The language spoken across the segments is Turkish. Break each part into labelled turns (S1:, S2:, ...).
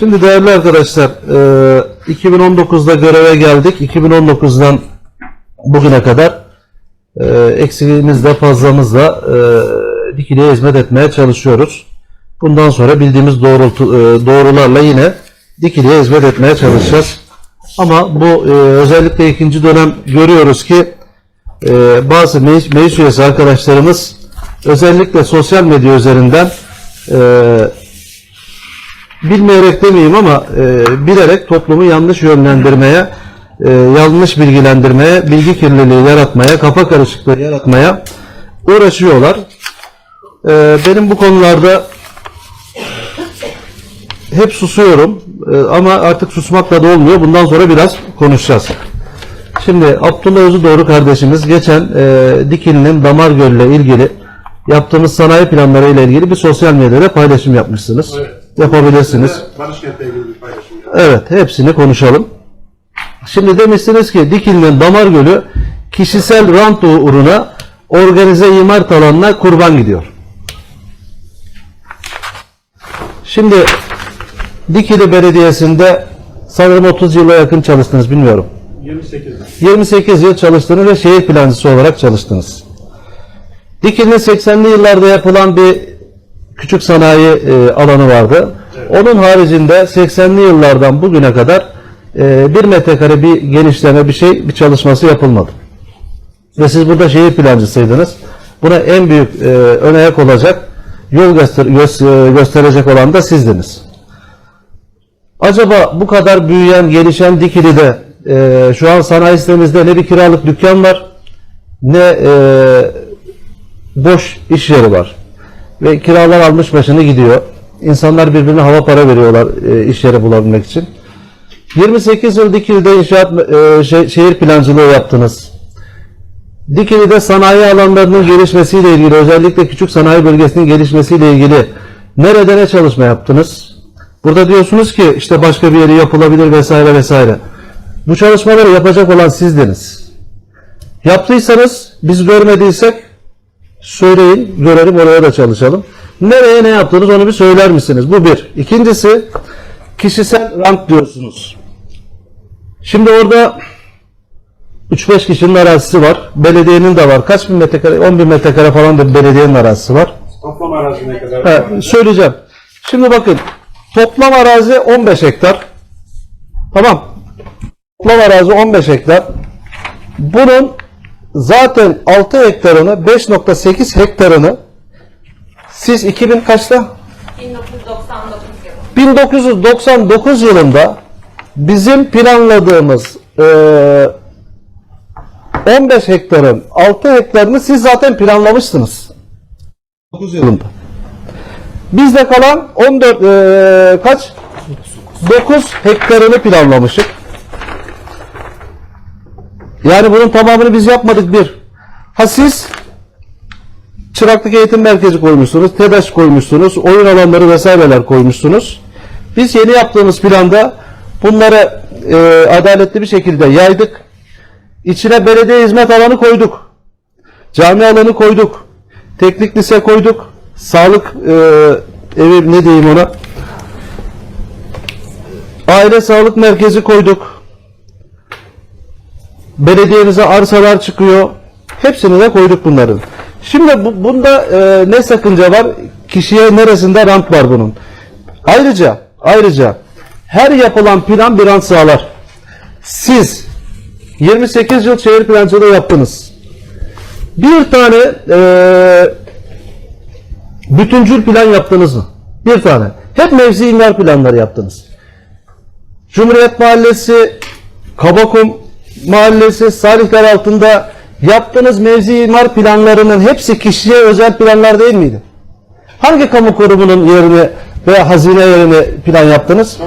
S1: Şimdi değerli arkadaşlar, e, 2019'da göreve geldik. 2019'dan bugüne kadar e, eksiğimizle fazlamızla e, dikiliye hizmet etmeye çalışıyoruz. Bundan sonra bildiğimiz doğrultu, e, doğrularla yine dikiliye hizmet etmeye çalışacağız. Ama bu e, özellikle ikinci dönem görüyoruz ki e, bazı meclis, meclis üyesi arkadaşlarımız özellikle sosyal medya üzerinden e, bilmeyerek demeyeyim ama e, bilerek toplumu yanlış yönlendirmeye, e, yanlış bilgilendirmeye, bilgi kirliliği yaratmaya, kafa karışıklığı yaratmaya uğraşıyorlar. E, benim bu konularda hep susuyorum E, ama artık susmakla da olmuyor. Bundan sonra biraz konuşacağız. Şimdi Abdullah Özü Doğru kardeşimiz geçen e, Dikili'nin Damar Gölü ile ilgili yaptığımız sanayi planları ile ilgili bir sosyal medyada paylaşım yapmışsınız.
S2: Evet.
S1: Yapabilirsiniz.
S2: Barış Kent'le ilgili bir paylaşım.
S1: Evet, hepsini konuşalım. Şimdi demişsiniz ki Dikili'nin Damar Gölü kişisel rant uğruna organize imar alanına kurban gidiyor. Şimdi Dikili Belediyesi'nde sanırım 30 yıla yakın çalıştınız bilmiyorum.
S2: 28'de.
S1: 28 yıl çalıştınız ve şehir plancısı olarak çalıştınız. Dikili'nin 80'li yıllarda yapılan bir küçük sanayi e, alanı vardı. Onun haricinde 80'li yıllardan bugüne kadar e, bir metrekare bir genişleme bir şey bir çalışması yapılmadı. Ve siz burada şehir plancısıydınız. Buna en büyük e, ön ayak olacak yol göster gö- e, gösterecek olan da sizdiniz. Acaba bu kadar büyüyen, gelişen Dikili'de e, şu an sanayi sitemizde ne bir kiralık dükkan var ne e, boş iş yeri var. Ve kiralar almış başını gidiyor. İnsanlar birbirine hava para veriyorlar e, iş yeri bulabilmek için. 28 yıl Dikili'de inşaat e, şey- şehir plancılığı yaptınız. Dikili'de sanayi alanlarının gelişmesiyle ilgili özellikle küçük sanayi bölgesinin gelişmesiyle ilgili nerede ne çalışma yaptınız? Burada diyorsunuz ki işte başka bir yeri yapılabilir vesaire vesaire. Bu çalışmaları yapacak olan sizdiniz. Yaptıysanız biz görmediysek söyleyin görelim oraya da çalışalım. Nereye ne yaptınız onu bir söyler misiniz? Bu bir. İkincisi kişisel rant diyorsunuz. Şimdi orada 3-5 kişinin arazisi var. Belediyenin de var. Kaç bin metrekare? 10 bin metrekare falan da belediyenin arazisi var.
S2: Toplam arazi ne kadar?
S1: Ha, söyleyeceğim. Şimdi bakın toplam arazi 15 hektar. Tamam. Toplam arazi 15 hektar. Bunun zaten 6 hektarını 5.8 hektarını siz 2000 kaçta?
S3: 1999 yılı.
S1: 1999 yılında bizim planladığımız eee 15 hektarın 6 hektarını siz zaten planlamışsınız. 9 yılında. Bizde kalan 14 eee, kaç? 9 hektarını planlamışık. Yani bunun tamamını biz yapmadık bir. Ha siz çıraklık eğitim merkezi koymuşsunuz, TEDAŞ koymuşsunuz, oyun alanları vesaireler koymuşsunuz. Biz yeni yaptığımız planda bunları e, adaletli bir şekilde yaydık. İçine belediye hizmet alanı koyduk. Cami alanı koyduk. Teknik lise koyduk. Sağlık e, evi ne diyeyim ona? Aile sağlık merkezi koyduk. Belediyemize arsalar çıkıyor. Hepsini de koyduk bunların. Şimdi bu, bunda e, ne sakınca var? Kişiye neresinde rant var bunun? Ayrıca ayrıca her yapılan plan bir rant sağlar. Siz 28 yıl şehir plancılığı yaptınız. Bir tane e, bütüncül plan yaptınız mı? Bir tane. Hep mevzi imar planları yaptınız. Cumhuriyet Mahallesi, Kabakum Mahallesi, Salihler altında yaptığınız mevzi imar planlarının hepsi kişiye özel planlar değil miydi? Hangi kamu kurumunun yerini veya hazine yerini plan yaptınız?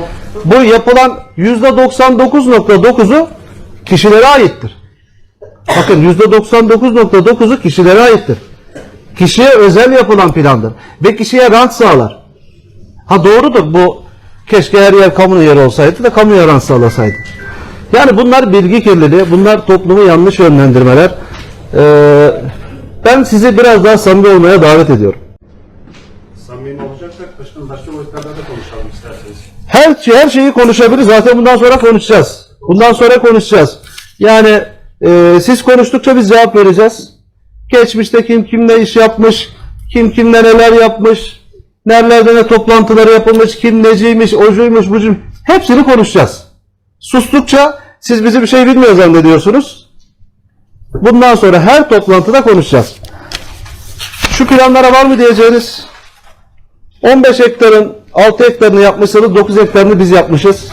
S1: Bu yapılan %99.9'u kişilere aittir. Bakın %99.9'u kişilere aittir. Kişiye özel yapılan plandır. Ve kişiye rant sağlar. Ha doğrudur bu keşke her yer kamu yeri olsaydı da kamuya rant sağlasaydı. Yani bunlar bilgi kirliliği, bunlar toplumu yanlış yönlendirmeler. Ee, ben sizi biraz daha samimi olmaya davet ediyorum.
S2: Samimi olacaksak başkan Başkanım başka boyutlarda da konuşalım isterseniz.
S1: Her, her şeyi konuşabiliriz. Zaten bundan sonra konuşacağız. Bundan sonra konuşacağız. Yani e, siz konuştukça biz cevap vereceğiz. Geçmişte kim kimle iş yapmış, kim kimle neler yapmış, nerelerde ne toplantıları yapılmış, kim neciymiş, ocuymuş, bucuymuş. Hepsini konuşacağız. Sustukça siz bizi bir şey bilmiyor zannediyorsunuz. Bundan sonra her toplantıda konuşacağız. Şu planlara var mı diyeceğiniz? 15 hektarın 6 hektarını yapmışsanız 9 hektarını biz yapmışız.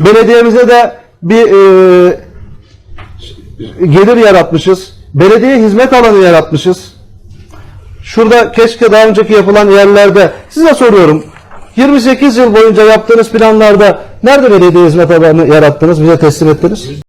S1: Belediyemize de bir e, gelir yaratmışız. Belediye hizmet alanı yaratmışız. Şurada keşke daha önceki yapılan yerlerde size soruyorum. 28 yıl boyunca yaptığınız planlarda nerede belediye hizmet alanı yarattınız, bize teslim ettiniz?